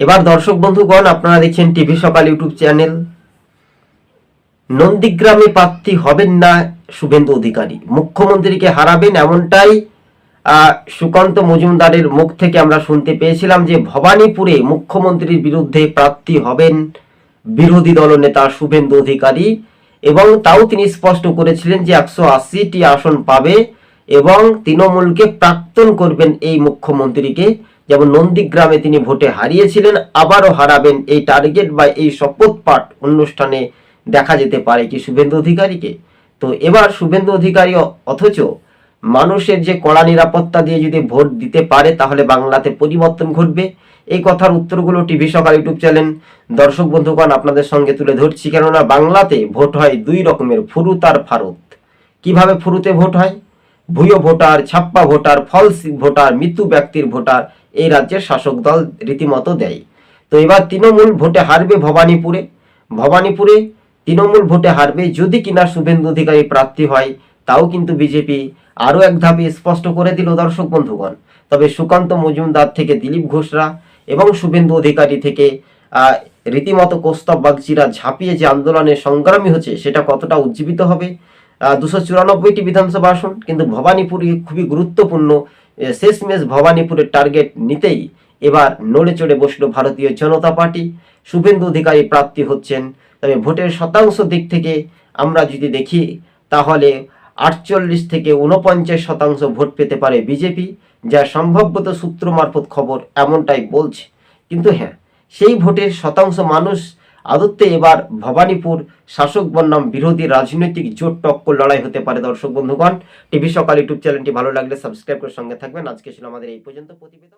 এবার দর্শক বন্ধুগণ, আপনারা দেখছেন টিভি সকাল ইউটিউব চ্যানেল। নন্দীগ্রামে প্রার্থী হবেন না শুভেন্দু অধিকারী। মুখ্যমন্ত্রীকে হারাবেন এমনটাই সুকান্ত মজুমদারের মুখ থেকে আমরা শুনতে পেয়েছিলাম যে ভবানীপুরে মুখ্যমন্ত্রীর বিরুদ্ধে প্রার্থী হবেন বিরোধী দলনেতা শুভেন্দু অধিকারী এবং তাও তিনি স্পষ্ট করেছিলেন যে একশো আশিটি আসন পাবে এবং তৃণমূলকে প্রাক্তন করবেন এই মুখ্যমন্ত্রীকে। যেমন নন্দীগ্রামে তিনি ভোটে হারিয়েছিলেন, আবারও হারাবেন এই টার্গেট বা এই শপথ পাঠ অনুষ্ঠানে দেখা যেতে পারে কি শুভেন্দু অধিকারীকে? তো এবার শুভেন্দু অধিকারী অথচ মানুষের যে কড়া নিরাপত্তা দিয়ে যদি ভোট দিতে পারে, তাহলে বাংলাতে পরিবর্তন ঘটবে। এই কথার উত্তরগুলো টিভি সকাল ইউটিউব চ্যানেল দর্শক বন্ধুগণ আপনাদের সঙ্গে তুলে ধরছি। কেননা বাংলাতে ভোট হয় দুই রকমের, ফুরুত আর ফারুত। কীভাবে ফুরুতে ভোট হয়? ভুয়ো ভোটার, ছাপ্পা ভোটার, ফলস ভোটার মৃত্যু ব্যক্তির ভোটার এই রাজ্যের শাসক দল রীতিমতো দেয়। তো এবার তৃণমূল ভোটে হারবে ভবানীপুরে। ভবানীপুরে তৃণমূল ভোটে হারবে যদি কিনা শুভেন্দু অধিকারী প্রার্থী হয়, তাও কিন্তু বিজেপি আরও এক ধাপে স্পষ্ট করে দিল দর্শক বন্ধুগণ। তবে সুকান্ত মজুমদার থেকে দিলীপ ঘোষরা এবং শুভেন্দু অধিকারী থেকে রীতিমতো কৌস্তব বাগচিরা ঝাঁপিয়ে যে আন্দোলনে সংগ্রামী হচ্ছে, সেটা কতটা উজ্জীবিত হবে? দুশো চুরানব্বইটি বিধানসভা আসন, কিন্তু ভবানীপুর খুবই গুরুত্বপূর্ণ। শেষমেশ ভবানীপুরের টার্গেট নিতেই এবার নড়ে চড়ে বসল ভারতীয় জনতা পার্টি। শুভেন্দু অধিকারী প্রার্থী হচ্ছেন। তবে ভোটের শতাংশ দিক থেকে আমরা যদি দেখি, তাহলে আটচল্লিশ থেকে উনপঞ্চাশ শতাংশ ভোট পেতে পারে বিজেপি, যা সম্ভবত সূত্র মারফত খবর এমনটাই বলছে। কিন্তু হ্যাঁ সেই ভোটের শতাংশ মানুষ আদত্তে এবার ভবানীপুর শাসক বন্যাম বিরোধী রাজনৈতিক জোট টক্কর লড়াই হতে পারে দর্শক বন্ধুগণ। টিভি সকাল ইউটিউব চ্যানেলটি ভালো লাগলে সাবস্ক্রাইব করে সঙ্গে থাকবেন। আজকে ছিল আমাদের এই পর্যন্ত প্রতিবেদন।